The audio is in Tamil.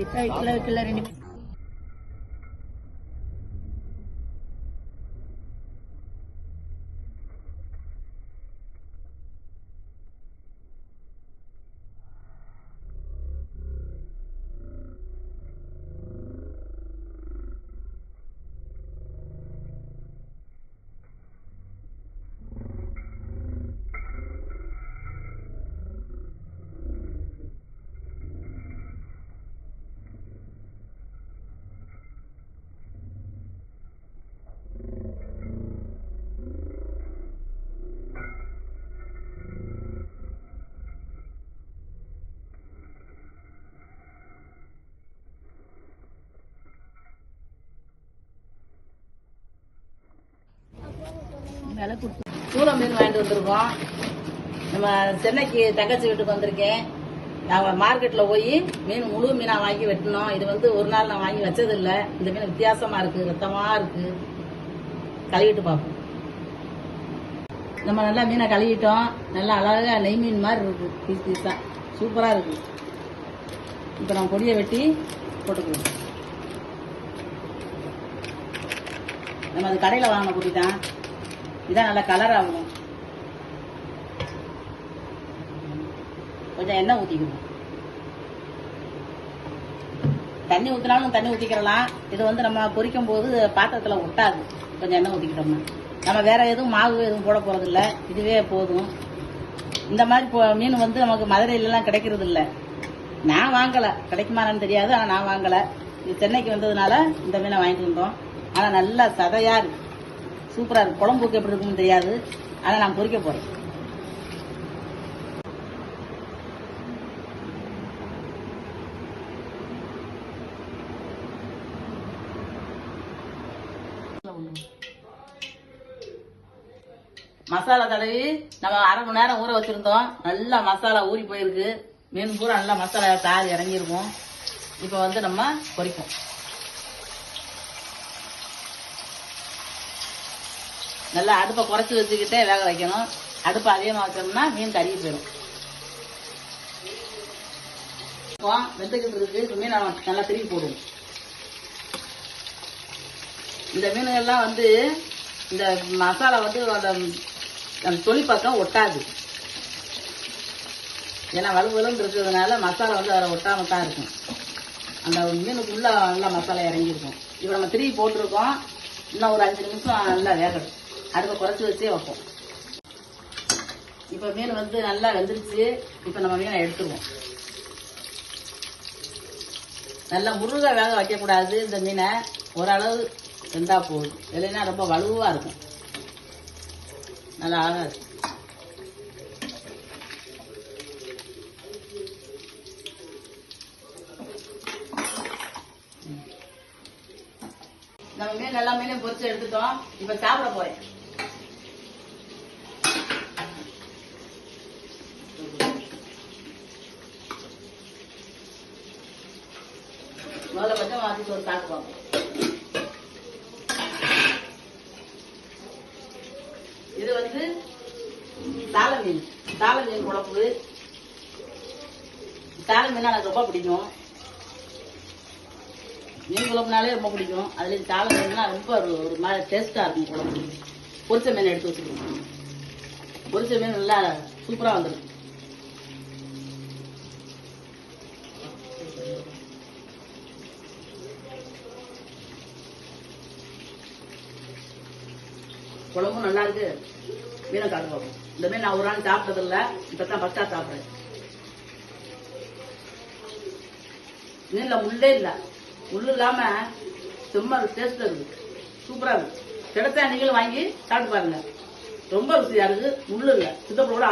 ఇట్లా ఇట్లా ఇట్లా రెండు விலை கொடுத்து சூளை மீன் வாங்கிட்டு வந்திருக்கோம். நம்ம சென்னைக்கு தங்கச்சி வீட்டுக்கு வந்திருக்கேன். நாங்கள் மார்க்கெட்டில் போய் மீன் முழு மீனாக வாங்கி வெட்டினோம். இது வந்து ஒரு நாள் நான் வாங்கி வச்சது இந்த மீன் வித்தியாசமாக இருக்குது ரத்தமாக இருக்குது கழுவிட்டு பார்ப்போம். நம்ம நல்லா மீனை கழுவிட்டோம். நல்லா அழகாக நெய் மீன் மாதிரி இருக்கு பீஸ் பீஸாக சூப்பராக இருக்கு. இப்போ நம்ம பொடியை வெட்டி போட்டுக்குவோம் நம்ம அது கடையில் வாங்கின பொடி தான். இதான் நல்லா கலர் ஆகணும். கொஞ்சம் எண்ணெய் ஊற்றிக்கணும் தண்ணி ஊற்றினாலும் தண்ணி ஊற்றிக்கிறலாம் இது வந்து நம்ம பொரிக்கும் போது பாத்திரத்தில் ஒட்டாது. கொஞ்சம் எண்ணெய் ஊற்றிக்கிட்டோம்னா நம்ம வேற எதுவும் மாவு எதுவும் போட போகிறதில்ல இதுவே போதும். இந்த மாதிரி மீன் வந்து நமக்கு மதுரையிலலாம் கிடைக்கிறது இல்ல நான் வாங்கலை. கிடைக்குமான்னு தெரியாது ஆனால் நான் வாங்கலை. இது சென்னைக்கு வந்ததுனால இந்த மீனை வாங்கிட்டு வந்தோம். ஆனால் நல்லா சதையாக இருக்கு. சூப்பராக இருக்கும் குழம்புக்கு எப்படி இருக்கும்னு தெரியாது. அதை நான் பொறிக்க போகிறேன் மசாலா தடவி நம்ம அரை மணி நேரம் ஊற வச்சிருந்தோம். நல்லா மசாலா ஊறி போயிருக்கு. மீன் பூரா நல்லா மசாலா தாரி இறங்கியிருக்கும் இப்போ வந்து நம்ம பொரிப்போம் நல்லா அடுப்பை குறைச்சி வச்சுக்கிட்டே வேக வைக்கணும். அடுப்பை அதிகமாக வச்சோம்னா மீன் கறி போயிடும். இப்போ வெந்துக்கிட்டு இருக்கு இப்போ மீன் நல்லா திருப்பி போடுவோம். இந்த மீன்கள்லாம் வந்து இந்த மசாலா வந்து அந்த அந்த பக்கம் ஒட்டாது. ஏன்னா வலு வலுன்னு இருக்கிறதுனால மசாலா வந்து அதில் ஒட்டாம தான் இருக்கும். அந்த மீனுக்குள்ளே நல்லா மசாலா இறங்கியிருக்கும். இப்போ நம்ம திருப்பி போட்டிருக்கோம். இன்னும் ஒரு அஞ்சு நிமிஷம் நல்லா வேகணும் அடுப்பை குறைச்சி வச்சே வைப்போம். இப்போ மீன் வந்து நல்லா வெந்துருச்சு. இப்போ நம்ம மீனை எடுத்துருவோம். நல்லா முருக வேக வைக்கக்கூடாது இந்த மீனை. ஓரளவு வெந்தா போதும். இல்லைன்னா ரொம்ப வலுவாக இருக்கும். நல்லா அழகாக இருக்கும் நம்ம மீன் எல்லா மீனையும் பொறிச்சு எடுத்துட்டோம். இப்போ சாப்பிட போறேன். முதல்ல கொஞ்சம் மாத்தி ஒரு சாப்பிட்டு பார்ப்போம். இது வந்து சால மீன். சால மீன் குழம்பு. சால மீன் எனக்கு ரொம்ப பிடிக்கும். மீன் குழம்புனாலே ரொம்ப பிடிக்கும். அதுல தாள மீன்லாம் ரொம்ப ஒரு ஒரு மாதிரி டேஸ்டா இருக்கும் குழம்பு. பொரிச்ச மீன் எடுத்து வச்சுக்கணும். பொரிச்ச மீன் நல்லா சூப்பரா வந்துடும் குழம்பும் நல்லா இருக்கு. மீனும் சாப்பிட்டு பார்ப்போம் இந்த மீன் நான் ஒரு நாள் சாப்பிட்டது இல்ல இப்பதான் ஃபர்ஸ்டா சாப்பிடுறேன். இல்ல முள்ளே இல்ல. முள்ளு இல்லாம செம்ம டேஸ்ட் இருக்கு. சூப்பரா இருக்கு. கிடைச்சா நீங்களும் வாங்கி சாப்பிட்டு பாருங்க. ரொம்ப ருசியா இருக்கு. முள்ளு இல்ல. சித்தப்போட